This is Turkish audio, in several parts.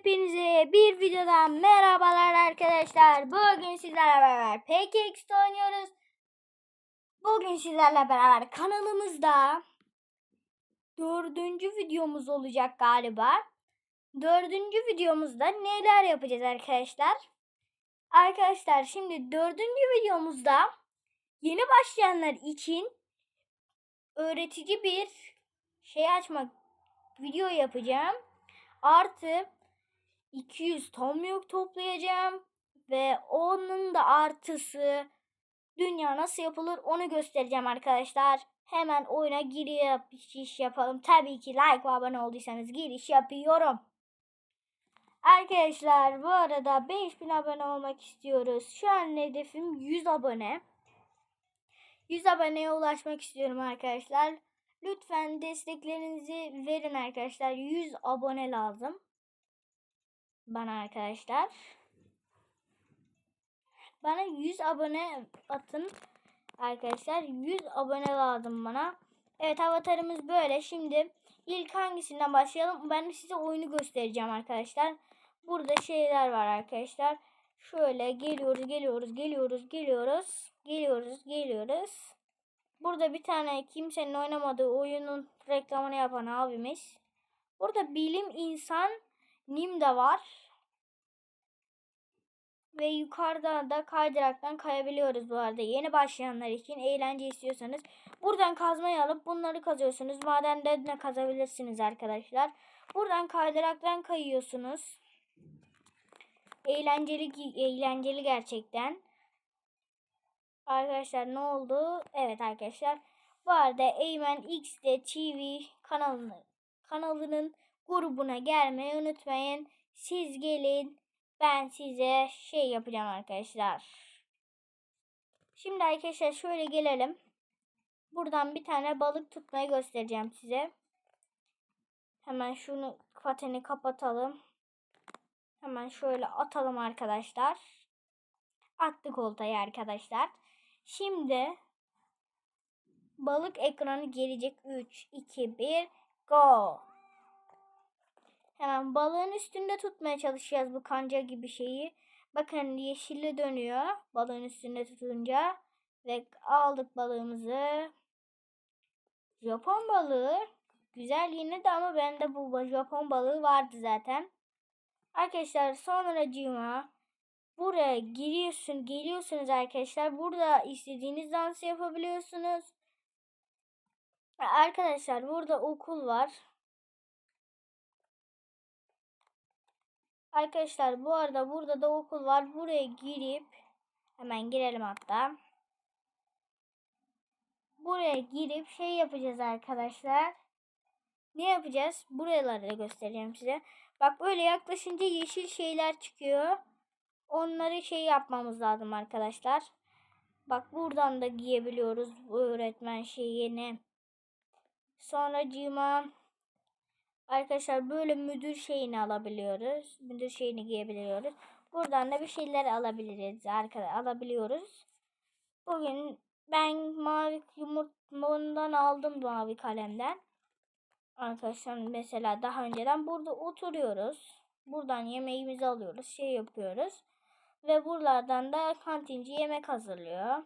Hepinize bir videodan merhabalar arkadaşlar. Bugün sizlerle beraber PKX'de oynuyoruz. Bugün sizlerle beraber kanalımızda dördüncü videomuz olacak galiba. Dördüncü videomuzda neler yapacağız arkadaşlar? Arkadaşlar şimdi dördüncü videomuzda yeni başlayanlar için öğretici bir şey açmak video yapacağım. Artı 200 tom yok toplayacağım ve onun da artısı dünya nasıl yapılır onu göstereceğim arkadaşlar. Hemen oyuna giriş yapalım. Tabii ki like ve abone olduysanız giriş yapıyorum. Arkadaşlar bu arada 5000 abone olmak istiyoruz. Şu an hedefim 100 abone. 100 aboneye ulaşmak istiyorum arkadaşlar. Lütfen desteklerinizi verin arkadaşlar. 100 abone lazım. Bana arkadaşlar. Bana 100 abone atın. Arkadaşlar 100 abone lazım bana. Evet avatarımız böyle. Şimdi ilk hangisinden başlayalım? Ben size oyunu göstereceğim arkadaşlar. Burada şeyler var arkadaşlar. Şöyle geliyoruz, geliyoruz, geliyoruz, geliyoruz, geliyoruz, geliyoruz. Burada bir tane kimsenin oynamadığı oyunun reklamını yapan abimiz. Burada bilim insan Nim de var. Ve yukarıda da kaydıraktan kayabiliyoruz bu arada. Yeni başlayanlar için eğlence istiyorsanız buradan kazmayı alıp bunları kazıyorsunuz. Madende de kazabilirsiniz arkadaşlar. Buradan kaydıraktan kayıyorsunuz. Eğlenceli eğlenceli gerçekten. Arkadaşlar ne oldu? Evet arkadaşlar. Bu arada Eymen X'de TV kanalını, kanalının grubuna gelmeyi unutmayın. Siz gelin. Ben size şey yapacağım arkadaşlar. Şimdi arkadaşlar şöyle gelelim. Buradan bir tane balık tutmayı göstereceğim size. Hemen şunu pateni kapatalım. Hemen şöyle atalım arkadaşlar. Attık oltayı arkadaşlar. Şimdi balık ekranı gelecek. 3, 2, 1, go. Hemen balığın üstünde tutmaya çalışacağız bu kanca gibi şeyi. Bakın yeşilli dönüyor balığın üstünde tutunca. Ve aldık balığımızı. Japon balığı. Güzel yine de ama bende bu Japon balığı vardı zaten. Arkadaşlar sonracığıma buraya giriyorsun, geliyorsunuz arkadaşlar. Burada istediğiniz dansı yapabiliyorsunuz. Arkadaşlar burada okul var. Arkadaşlar bu arada burada da okul var. Buraya girip hemen girelim hatta. Buraya girip şey yapacağız arkadaşlar. Ne yapacağız? Buraları da göstereceğim size. Bak böyle yaklaşınca yeşil şeyler çıkıyor. Onları şey yapmamız lazım arkadaşlar. Bak buradan da giyebiliyoruz bu öğretmen şeyini. Sonra cima arkadaşlar böyle müdür şeyini alabiliyoruz. Müdür şeyini giyebiliyoruz. Buradan da bir şeyler alabiliriz arkadaşlar alabiliyoruz. Bugün ben mavi yumurtadan aldım mavi kalemden. Arkadaşlar mesela daha önceden burada oturuyoruz. Buradan yemeğimizi alıyoruz. Şey yapıyoruz. Ve buralardan da kantinci yemek hazırlıyor.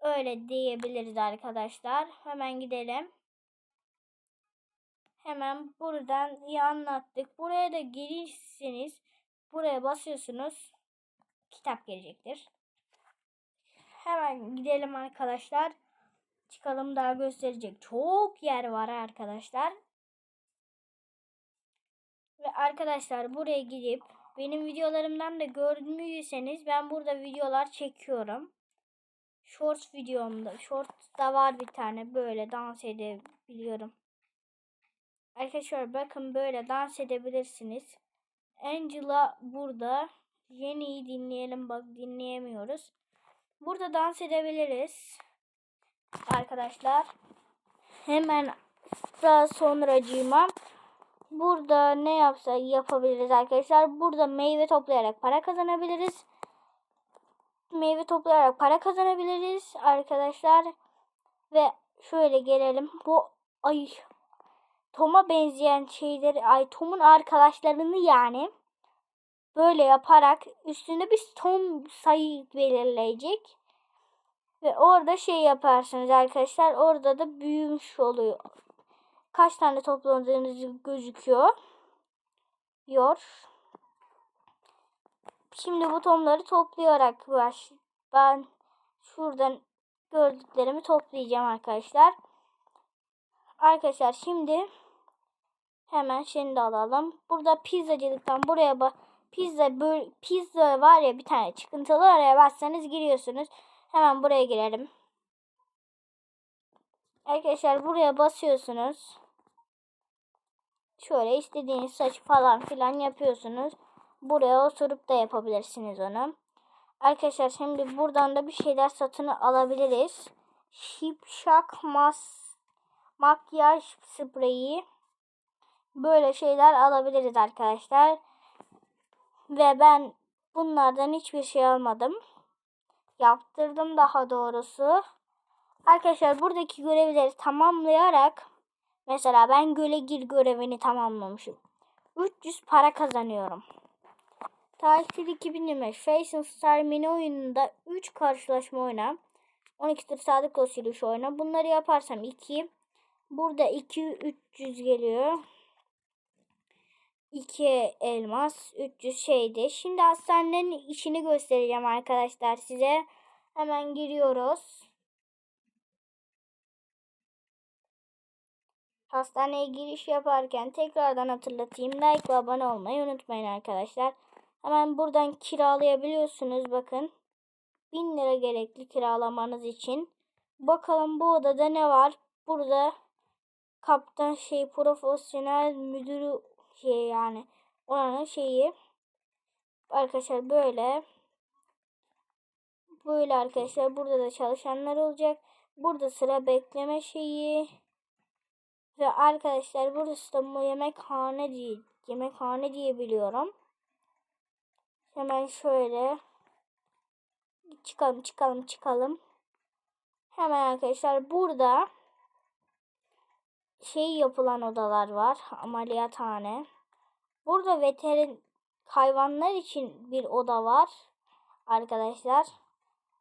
Öyle diyebiliriz arkadaşlar. Hemen gidelim. Hemen buradan iyi anlattık. Buraya da gelirseniz buraya basıyorsunuz. Kitap gelecektir. Hemen gidelim arkadaşlar. Çıkalım daha gösterecek. Çok yer var arkadaşlar. Ve arkadaşlar buraya gidip benim videolarımdan da görmüyorsanız ben burada videolar çekiyorum. Shorts videomda. Shorts da var bir tane böyle dans edebiliyorum. Arkadaşlar bakın böyle dans edebilirsiniz. Angela burada. Yeni'yi dinleyelim bak dinleyemiyoruz. Burada dans edebiliriz. Arkadaşlar. Hemen daha sonracığıma burada ne yapsa yapabiliriz arkadaşlar. Burada meyve toplayarak para kazanabiliriz. Meyve toplayarak para kazanabiliriz arkadaşlar. Ve şöyle gelelim. Bu ay Tom'a benzeyen şeyleri ay Tom'un arkadaşlarını yani böyle yaparak üstünde bir ton sayı belirleyecek. Ve orada şey yaparsınız arkadaşlar. Orada da büyümüş oluyor. Kaç tane topladığınız gözüküyor. Yor. Şimdi bu tomları toplayarak baş. Ben şuradan gördüklerimi toplayacağım arkadaşlar. Arkadaşlar şimdi hemen şimdi alalım. Burada pizzacılıktan buraya bak. Pizza pizza var ya bir tane çıkıntılı oraya bassanız giriyorsunuz. Hemen buraya girelim. Arkadaşlar buraya basıyorsunuz. Şöyle istediğiniz saç falan filan yapıyorsunuz. Buraya oturup da yapabilirsiniz onu. Arkadaşlar şimdi buradan da bir şeyler satın alabiliriz. Şipşak mas makyaj spreyi böyle şeyler alabiliriz arkadaşlar. Ve ben bunlardan hiçbir şey almadım. Yaptırdım daha doğrusu. Arkadaşlar buradaki görevleri tamamlayarak mesela ben göle gir görevini tamamlamışım. 300 para kazanıyorum. Tatil 2025 Fashion Star mini oyununda 3 karşılaşma oyna. 12 tur sadık olsaydı oyna. Bunları yaparsam 2. Burada 2 300 geliyor. 2 elmas 300 şeydi. Şimdi hastanenin içini göstereceğim arkadaşlar size. Hemen giriyoruz. Hastaneye giriş yaparken tekrardan hatırlatayım. Like ve abone olmayı unutmayın arkadaşlar. Hemen buradan kiralayabiliyorsunuz bakın. 1000 lira gerekli kiralamanız için. Bakalım bu odada ne var? Burada kaptan şey profesyonel müdürü şey yani oranın şeyi arkadaşlar böyle böyle arkadaşlar burada da çalışanlar olacak. Burada sıra bekleme şeyi ve arkadaşlar burası da bu yemekhane diye yemekhane diye biliyorum. Hemen şöyle çıkalım çıkalım çıkalım. Hemen arkadaşlar burada şey yapılan odalar var. Ameliyathane. Burada veterin hayvanlar için bir oda var. Arkadaşlar.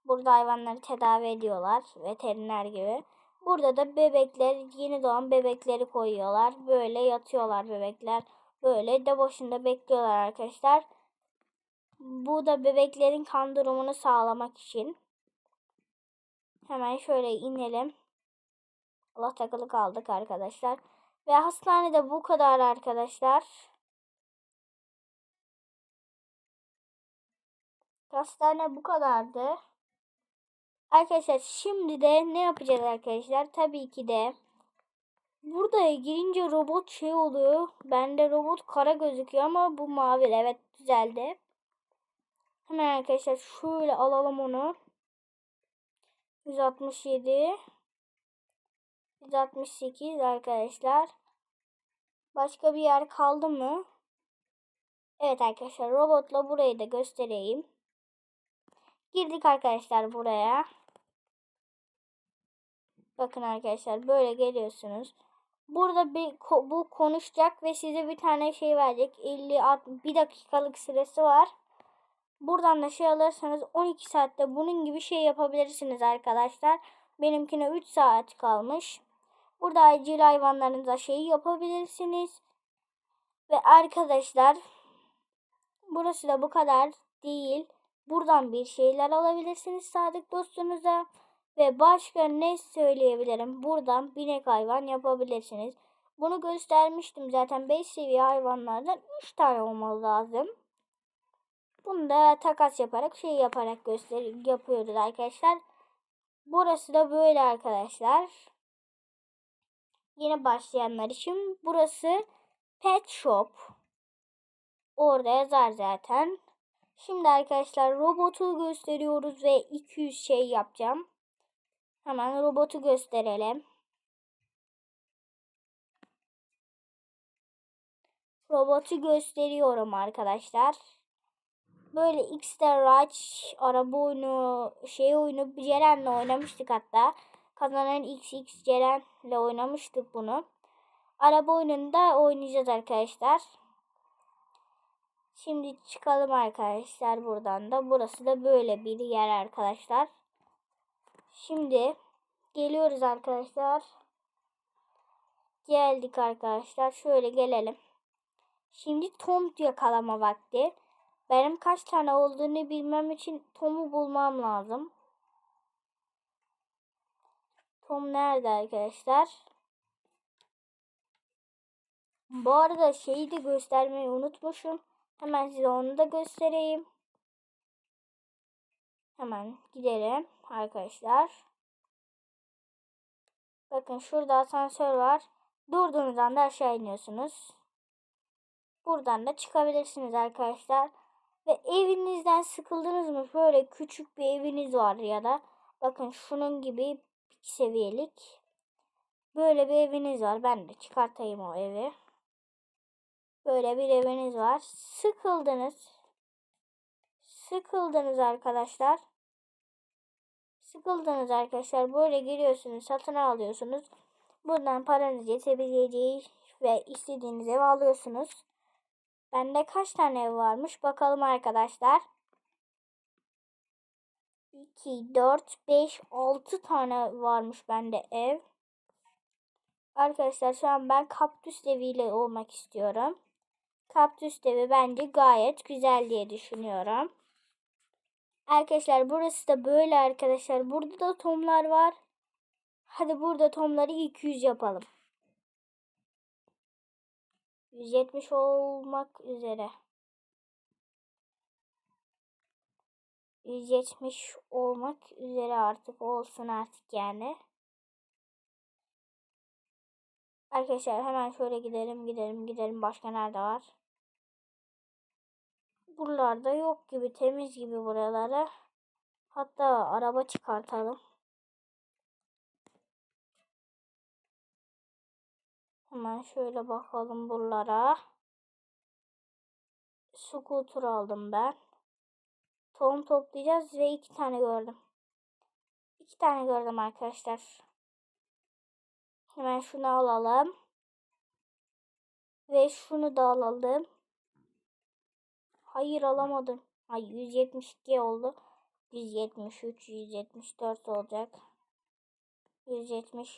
Burada hayvanları tedavi ediyorlar. Veteriner gibi. Burada da bebekler, yeni doğan bebekleri koyuyorlar. Böyle yatıyorlar bebekler. Böyle de boşunda bekliyorlar arkadaşlar. Bu da bebeklerin kan durumunu sağlamak için. Hemen şöyle inelim. Allah takılı kaldık arkadaşlar. Ve hastanede bu kadar arkadaşlar. Hastane bu kadardı. Arkadaşlar şimdi de ne yapacağız arkadaşlar? Tabii ki de burada girince robot şey oluyor. Bende robot kara gözüküyor ama bu mavi. Evet düzeldi. Hemen arkadaşlar şöyle alalım onu. 167 168 arkadaşlar. Başka bir yer kaldı mı? Evet arkadaşlar robotla burayı da göstereyim. Girdik arkadaşlar buraya. Bakın arkadaşlar böyle geliyorsunuz. Burada bir bu konuşacak ve size bir tane şey verecek. 50 60 bir dakikalık süresi var. Buradan da şey alırsanız 12 saatte bunun gibi şey yapabilirsiniz arkadaşlar. Benimkine 3 saat kalmış. Burada acil hayvanlarınıza şey yapabilirsiniz. Ve arkadaşlar burası da bu kadar değil. Buradan bir şeyler alabilirsiniz sadık dostunuza. Ve başka ne söyleyebilirim? Buradan binek hayvan yapabilirsiniz. Bunu göstermiştim zaten 5 seviye hayvanlardan 3 tane olmalı lazım. Bunu da takas yaparak şey yaparak göster yapıyoruz arkadaşlar. Burası da böyle arkadaşlar. Yeni başlayanlar için burası Pet Shop. Orada yazar zaten. Şimdi arkadaşlar robotu gösteriyoruz ve 200 şey yapacağım. Hemen robotu gösterelim. Robotu gösteriyorum arkadaşlar. Böyle X'de Rush araba oyunu şey oyunu Ceren'le oynamıştık hatta. Kazanan XX Ceren'le oynamıştık bunu. Araba oyununda oynayacağız arkadaşlar. Şimdi çıkalım arkadaşlar buradan da. Burası da böyle bir yer arkadaşlar. Şimdi geliyoruz arkadaşlar. Geldik arkadaşlar. Şöyle gelelim. Şimdi Tom yakalama vakti. Benim kaç tane olduğunu bilmem için Tom'u bulmam lazım. Tom nerede arkadaşlar? Bu arada şeyi de göstermeyi unutmuşum. Hemen size onu da göstereyim. Hemen gidelim arkadaşlar. Bakın şurada asansör var. Durduğunuz anda aşağı iniyorsunuz. Buradan da çıkabilirsiniz arkadaşlar. Ve evinizden sıkıldınız mı? Böyle küçük bir eviniz var ya da bakın şunun gibi seviyelik. Böyle bir eviniz var. Ben de çıkartayım o evi. Böyle bir eviniz var. Sıkıldınız. Sıkıldınız arkadaşlar. Sıkıldınız arkadaşlar. Böyle giriyorsunuz. Satın alıyorsunuz. Buradan paranız yetebileceği ve istediğiniz evi alıyorsunuz. Bende kaç tane ev varmış bakalım arkadaşlar. 2, 4, 5, 6 tane varmış bende ev. Arkadaşlar şu an ben kaktüs eviyle olmak istiyorum. Kaktüs evi bence gayet güzel diye düşünüyorum. Arkadaşlar burası da böyle arkadaşlar. Burada da tomlar var. Hadi burada tomları 200 yapalım. 170 olmak üzere. 170 olmak üzere artık olsun artık yani. Arkadaşlar hemen şöyle gidelim gidelim gidelim. Başka nerede var? Buralarda yok gibi temiz gibi buraları. Hatta araba çıkartalım. Hemen şöyle bakalım buralara. Scooter aldım ben. Tohum toplayacağız ve iki tane gördüm. İki tane gördüm arkadaşlar. Hemen şunu alalım. Ve şunu da alalım. Hayır alamadım. Ay 172 oldu. 173, 174 olacak. 173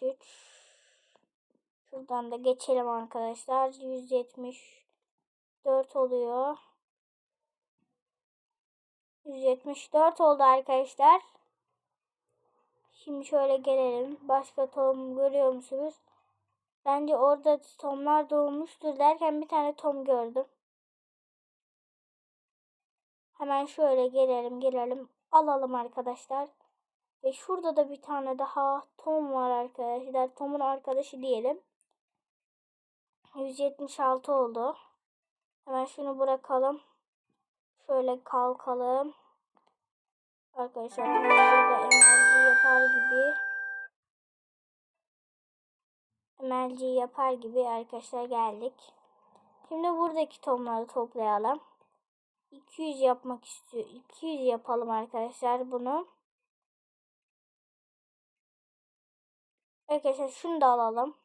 Şuradan da geçelim arkadaşlar. 174 oluyor. 174 oldu arkadaşlar. Şimdi şöyle gelelim. Başka tom görüyor musunuz? Bence orada tomlar doğmuştur derken bir tane tom gördüm. Hemen şöyle gelelim gelelim. Alalım arkadaşlar. Ve şurada da bir tane daha tom var arkadaşlar. Tom'un arkadaşı diyelim. 176 oldu. Hemen şunu bırakalım. Şöyle kalkalım. Arkadaşlar burada enerji yapar gibi enerji yapar gibi arkadaşlar geldik. Şimdi buradaki tomları toplayalım. 200 yapmak istiyor. 200 yapalım arkadaşlar bunu. Arkadaşlar şunu da alalım.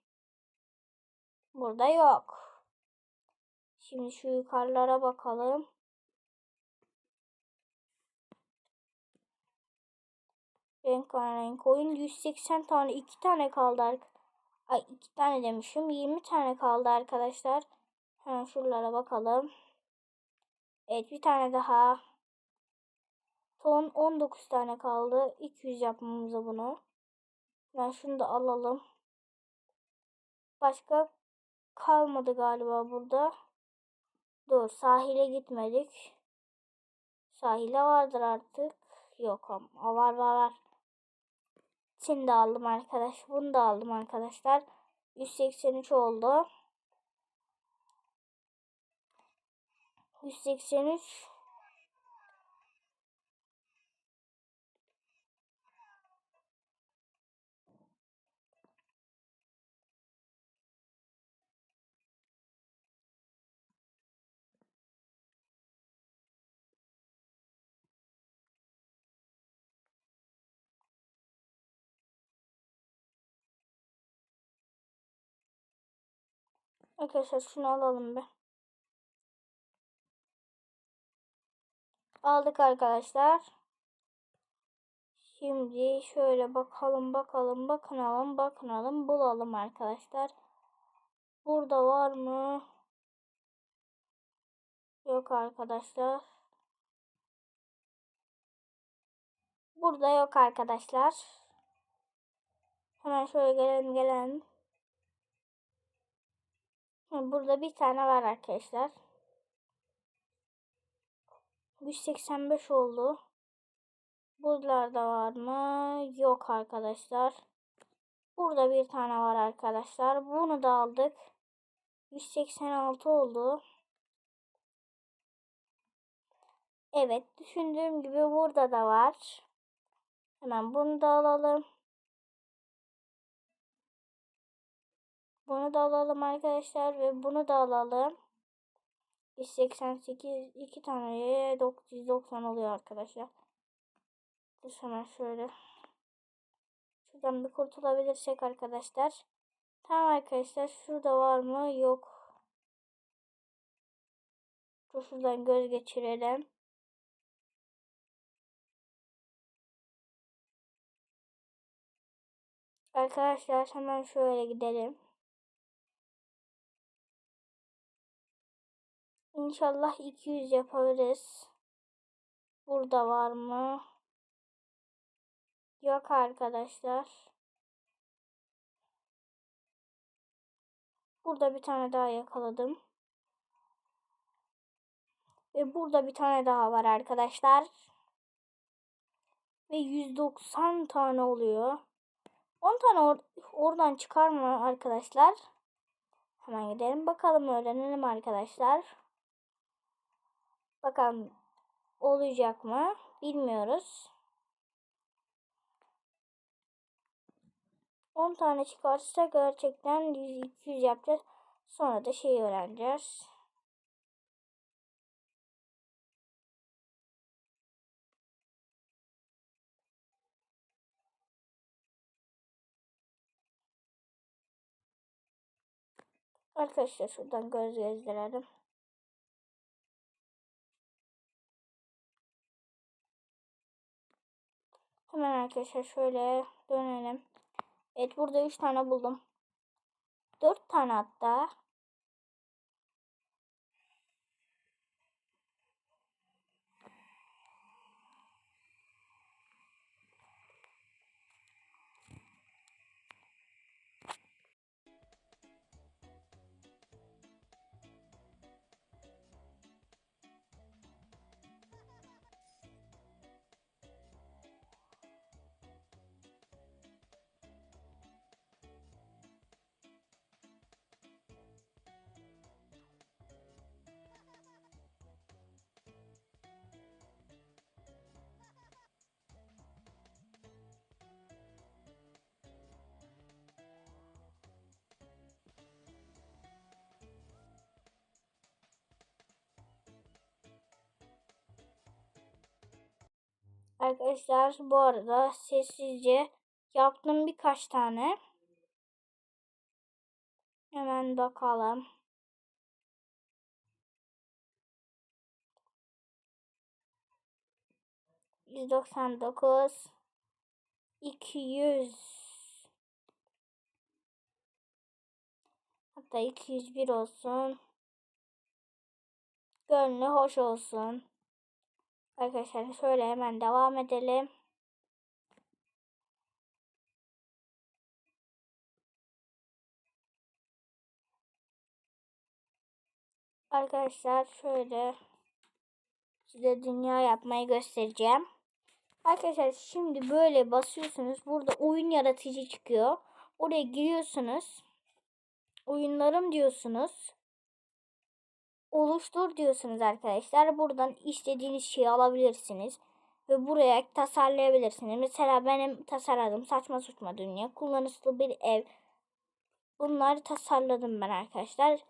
Burada yok. Şimdi şu yukarılara bakalım. Renk oyun 180 tane 2 tane kaldı. Ay 2 tane demişim. 20 tane kaldı arkadaşlar. Hemen şuralara bakalım. Evet bir tane daha. Son 19 tane kaldı. 200 yapmamıza bunu. Ben şunu da alalım. Başka kalmadı galiba burada. Dur sahile gitmedik. Sahile vardır artık. Yok ama var var var. Şimdi aldım arkadaş. Bunu da aldım arkadaşlar. 183 oldu. 183 Arkadaşlar şunu alalım be. aldık arkadaşlar. Şimdi şöyle bakalım bakalım bakınalım bakınalım bulalım arkadaşlar. Burada var mı? Yok arkadaşlar. Burada yok arkadaşlar. Hemen şöyle gelelim gelelim. Burada bir tane var arkadaşlar. 185 oldu. Buralarda var mı? Yok arkadaşlar. Burada bir tane var arkadaşlar. Bunu da aldık. 186 oldu. Evet düşündüğüm gibi burada da var. Hemen bunu da alalım. Bunu da alalım arkadaşlar ve bunu da alalım. 188 iki tane 990 oluyor arkadaşlar. Dur hemen şöyle. Şuradan bir kurtulabilirsek arkadaşlar. Tamam arkadaşlar şurada var mı? Yok. Dur şuradan göz geçirelim. Arkadaşlar hemen şöyle gidelim. İnşallah 200 yapabiliriz. Burada var mı? Yok arkadaşlar. Burada bir tane daha yakaladım. Ve burada bir tane daha var arkadaşlar. Ve 190 tane oluyor. 10 tane or oradan çıkar mı arkadaşlar? Hemen gidelim bakalım öğrenelim arkadaşlar. Bakalım olacak mı? Bilmiyoruz. 10 tane çıkarsa gerçekten 100-200 yapacağız. Sonra da şey öğreneceğiz. Arkadaşlar şuradan göz gezdirelim. Hemen arkadaşlar şöyle dönelim. Evet burada 3 tane buldum. 4 tane hatta. Arkadaşlar bu arada sessizce yaptım birkaç tane. Hemen bakalım. Yüz doksan dokuz. iki yüz. Hatta iki yüz bir olsun. Gönlü hoş olsun. Arkadaşlar şöyle hemen devam edelim. Arkadaşlar şöyle size dünya yapmayı göstereceğim. Arkadaşlar şimdi böyle basıyorsunuz. Burada oyun yaratıcı çıkıyor. Oraya giriyorsunuz. Oyunlarım diyorsunuz oluştur diyorsunuz arkadaşlar. Buradan istediğiniz şeyi alabilirsiniz. Ve buraya tasarlayabilirsiniz. Mesela benim tasarladığım saçma saçma dünya. Kullanışlı bir ev. Bunları tasarladım ben arkadaşlar.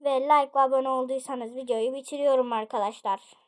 Ve like ve abone olduysanız videoyu bitiriyorum arkadaşlar.